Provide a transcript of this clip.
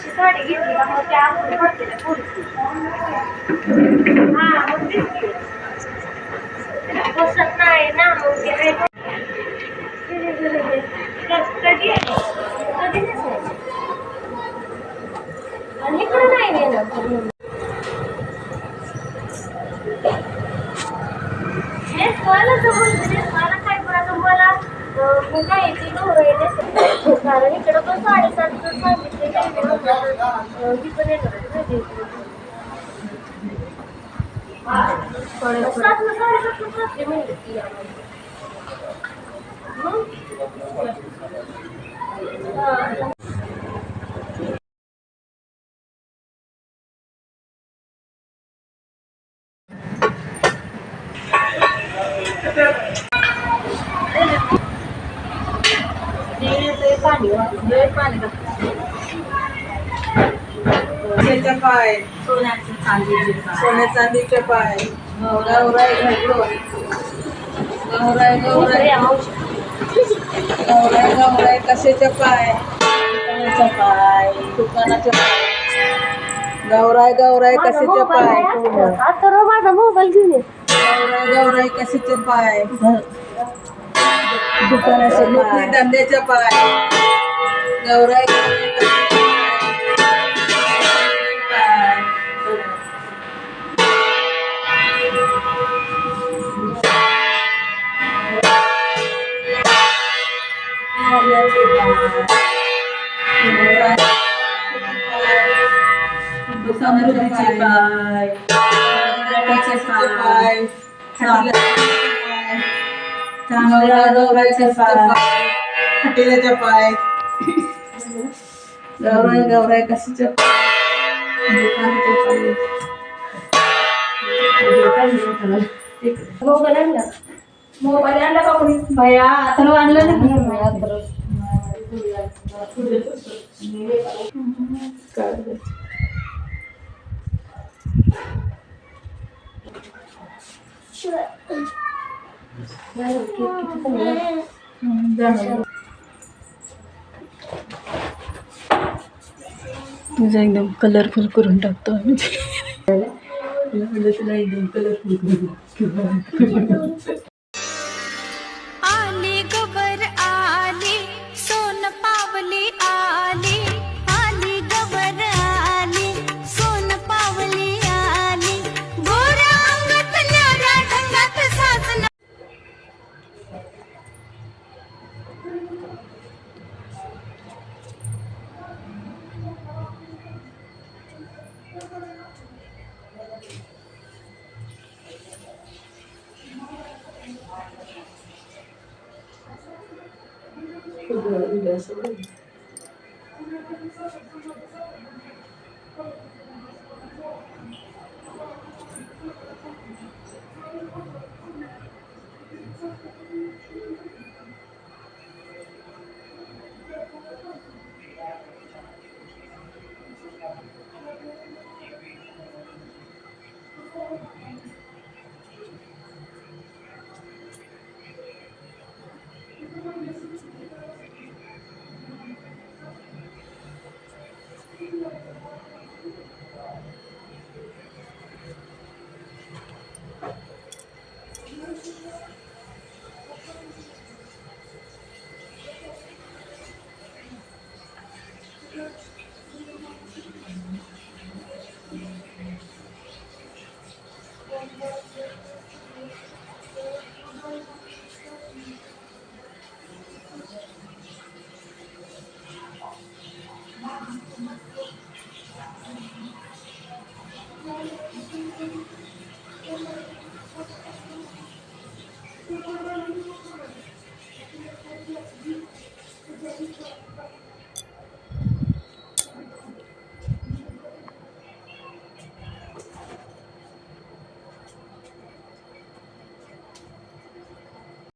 साडी घेतली मग त्या हा मग तेच की. बसत नाही ना मग ते आहे कधी आणि इकडं नाही नेणार नेसवायला जमून नेसवायला काय करायचं? मला अं, मी काय ती आहे कारण इकडं पण साडेसात सांगितले तिकडं ती पण येणार आहे ना ती. सातला साडेसातला सातली म्हणली ती आम्हाला. मग? हा. पाणी पाणी त्याच्या पाय. सोन्याचे चांदीचे सोने चांदीचे पाय. गौराय घडलो गौराय गौराय गौराय गौराय कशाचे पाय? दुकानाचे पाय. दुकानाचे पाय. गौराय गौराय कशाचे पाय? आता माझा मोबाईल घेऊन गौराय गौराय कशाचे पाय? दुकानाचे पाय. धंद्याचे पाय. गौराय समृद्धीचे पाय पाय चांगल्या गौरायचे पाय हटेल्याचे पाय गौराय गौराय कशाचे पाय मोबाईल आणला मोबाईल आणला का कोणी भया आता आणलं ना तुझा एकदम कलरफुल करून टाकतो आम्ही. तुला एकदम कलरफुल करून Udah.